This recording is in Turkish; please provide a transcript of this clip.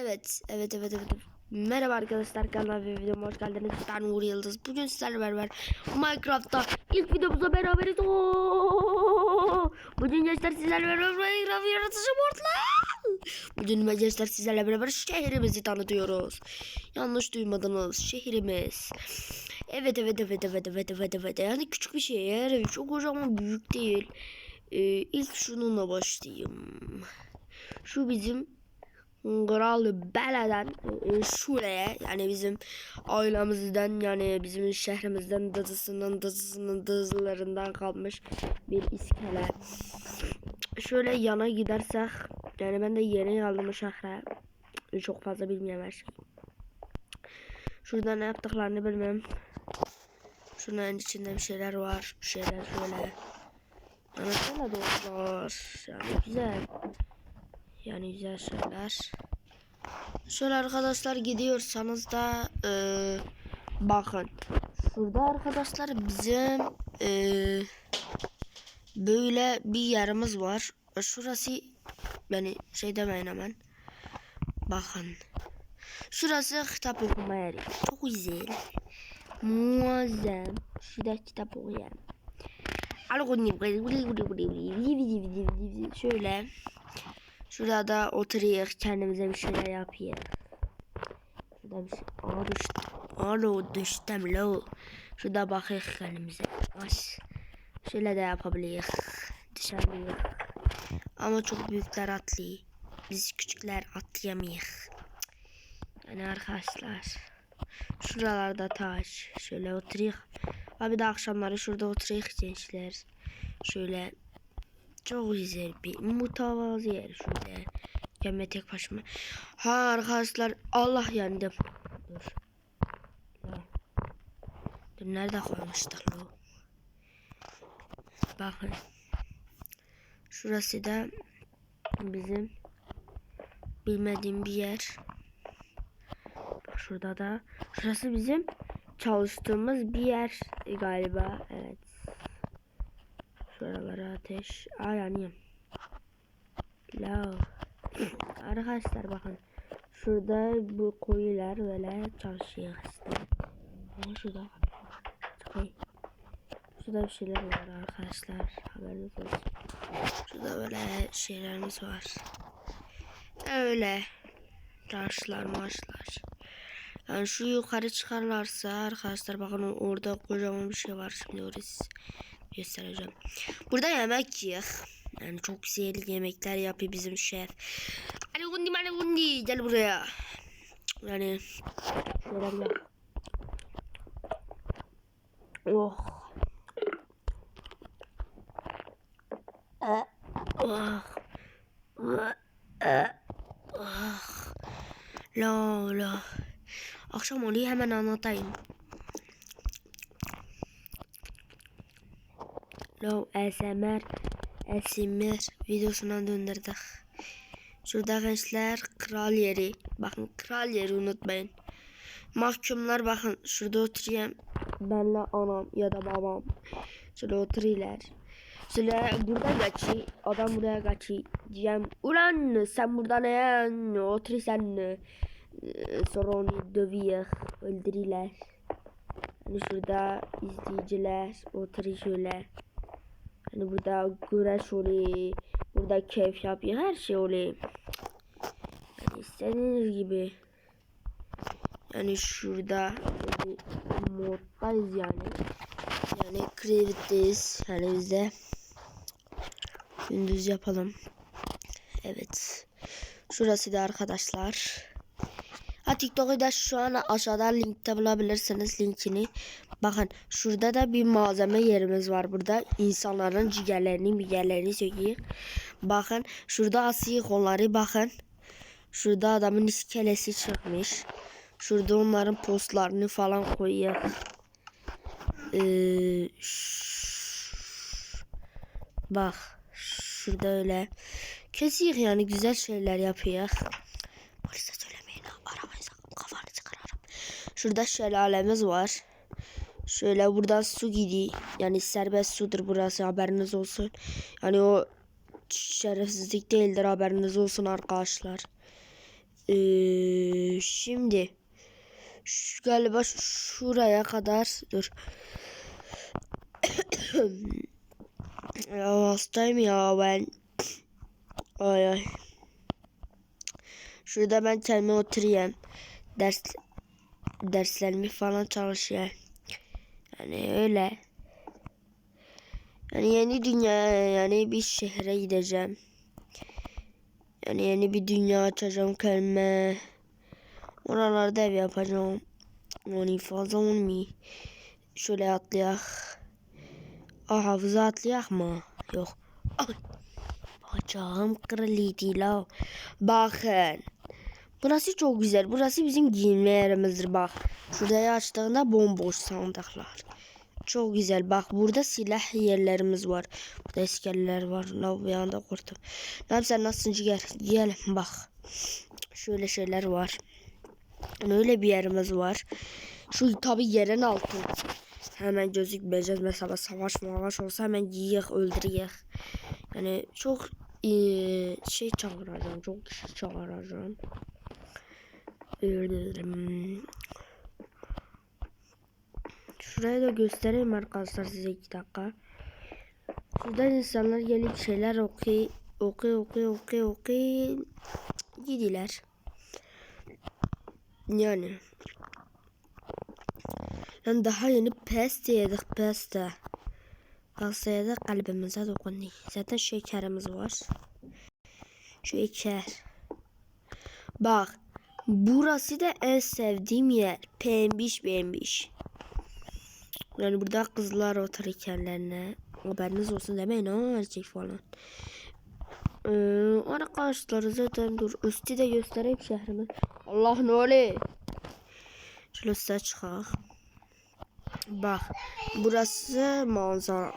Evet, evet, evet, evet. Merhaba arkadaşlar kanalıma ve videoma hoş geldiniz. Ben Uğur Yıldız. Bugün sizlerle beraber Minecraft'ta ilk videomuzda beraberiz. Oo! Bugün gençler sizlerle beraber Minecraft yaratıcı modla. Bugün gençler sizlerle beraber şehrimizi tanıtıyoruz. Yanlış duymadınız. Şehrimiz. Evet, evet, evet, evet, evet, evet, evet. Yani küçük bir şehir. Çok kocaman büyük değil. Ee, ilk şununla başlayayım. Şu bizim Kralı Bele'den e, şuraya yani bizim ailemizden yani bizim şehrimizden dadısının dadısının dızlarından kalmış bir iskele. Şöyle yana gidersek yani ben de yeni geldim şehre. Çok fazla bilmiyorum her şey. Şurada ne yaptıklarını bilmem. Şunların içinde bir şeyler var. Bir şeyler şöyle. De var. Yani güzel. Yani güzel şeyler. Şöyle arkadaşlar gidiyorsanız da e, bakın. Şurada arkadaşlar bizim e, böyle bir yerimiz var. Şurası yani şey demeyin hemen. Bakın. Şurası kitap okuma yeri. Çok güzel. Muazzam. Şurada kitap okuyalım. Şöyle. Şurada da oturuyor kendimize bir şeyler yapıyor. Şurada bir şey. Aa düştüm. Alo düştüm lo. Şurada bakıyor kendimize. As. Şöyle de yapabiliyor. Dışarıya. Ama çok büyükler atlıyor. Biz küçükler atlayamıyor. Yani arkadaşlar. Şuralarda taş. Şöyle oturuyor. Abi de akşamları şurada oturuyor gençler. Şöyle çok güzel bir mutavazı yer şurada. Gelme tek başıma. Ha arkadaşlar Allah yandım. Dur. Dur nerede koymuştuk lo? Bakın. Şurası da bizim bilmediğim bir yer. Şurada da. Şurası bizim çalıştığımız bir yer galiba. Evet. Şuralara ateş. Aa yanıyorum. La. Arkadaşlar bakın. Şurada bu koyular böyle çalışıyor işte. Ama şurada. Çıkayım. Şurada bir şeyler var arkadaşlar. Haberiniz olsun. Şurada böyle şeylerimiz var. Öyle. Taşlar maçlar. Yani şu yukarı çıkarlarsa arkadaşlar bakın orada kocaman bir şey var. Şimdi orası göstereceğim. Burada yemek yiyor. Yani çok güzel yemekler yapıyor bizim şef. Ali Gundi Ali Gundi gel buraya. Yani şeyler yap. Oh. Oh. Oh. Oh. La la. Akşam oluyor hemen anlatayım. Low ASMR ASMR videosuna döndürdük. Şurada gençler kral yeri. Bakın kral yeri unutmayın. Mahkumlar bakın şurada oturuyorum. Benle anam ya da babam. Şöyle oturuyorlar. Şöyle burada geçi. Adam buraya geçi. Diyem ulan sen burada ne oturuyorsun ne? Ee, Sonra onu dövüyor. Öldürüyorlar. Hani şurada izleyiciler oturuyor Hani burada güreş oluyor. Burada keyif yapıyor. Her şey oluyor. Yani istediğiniz gibi. Yani şurada moddayız yani. Yani creative'deyiz. Yani biz de gündüz yapalım. Evet. Şurası da arkadaşlar. TikTok'u da şu an aşağıda linkte bulabilirsiniz linkini. Bakın şurada da bir malzeme yerimiz var burada. insanların ciğerlerini miğerlerini söküyor. Bakın şurada asıyık onları bakın. Şurada adamın iskelesi çıkmış. Şurada onların postlarını falan koyuyor. Ee, bak şurada öyle. Kesiyor yani güzel şeyler yapıyor. Polise Şurada şelalemiz var. Şöyle buradan su gidiyor. Yani serbest sudur burası haberiniz olsun. Yani o şerefsizlik değildir haberiniz olsun arkadaşlar. Ee, şimdi şu, galiba şu- şuraya kadar dur. ya hastayım ya ben. Ay ay. Şurada ben kendime oturayım. Ders derslerimi falan çalışayım. Yani öyle. Yani yeni dünya yani bir şehre gideceğim. Yani yeni bir dünya açacağım kendime. Oralarda ev yapacağım. Yani fazla olmuyor. Şöyle atlayak. Ah havuza atlayak mı? Yok. Ay. Bacağım kırılıydı la. Bakın. Burası çok güzel. Burası bizim giyinme yerimizdir bak. Şurayı açtığında bomboş sandıklar. Çok güzel. Bak burada silah yerlerimiz var. Burada iskeller var. La bir anda korktum. Tamam sen nasılsın ciğer? Gel bak. Şöyle şeyler var. Öyle bir yerimiz var. Şu tabi yerin altı. Hemen gözükmeyeceğiz. Mesela savaş mavaş olsa hemen yiyek öldürüyek. Yani çok eee, şey çağıracağım. Çok kişi çağıracağım. Şurayı da göstereyim arkadaşlar size iki dakika. Şuradan insanlar gelip şeyler okuy, okuy, okuy, okuy, okuy. Gidiler. Yani. Yani daha yeni peste yedik peste. Pastaya da kalbimize dokundu. Zaten şekerimiz var. Şeker. Bak. Burası da en sevdiğim yer. Pembiş pembiş. Yani burada kızlar otururkenlerine haberiniz olsun demeyin ha erkek falan. Ee, arkadaşlar zaten dur üstü de göstereyim şehrimi. Allah ne oluyor? Şöyle üstüne çıkak. Bak burası manzara.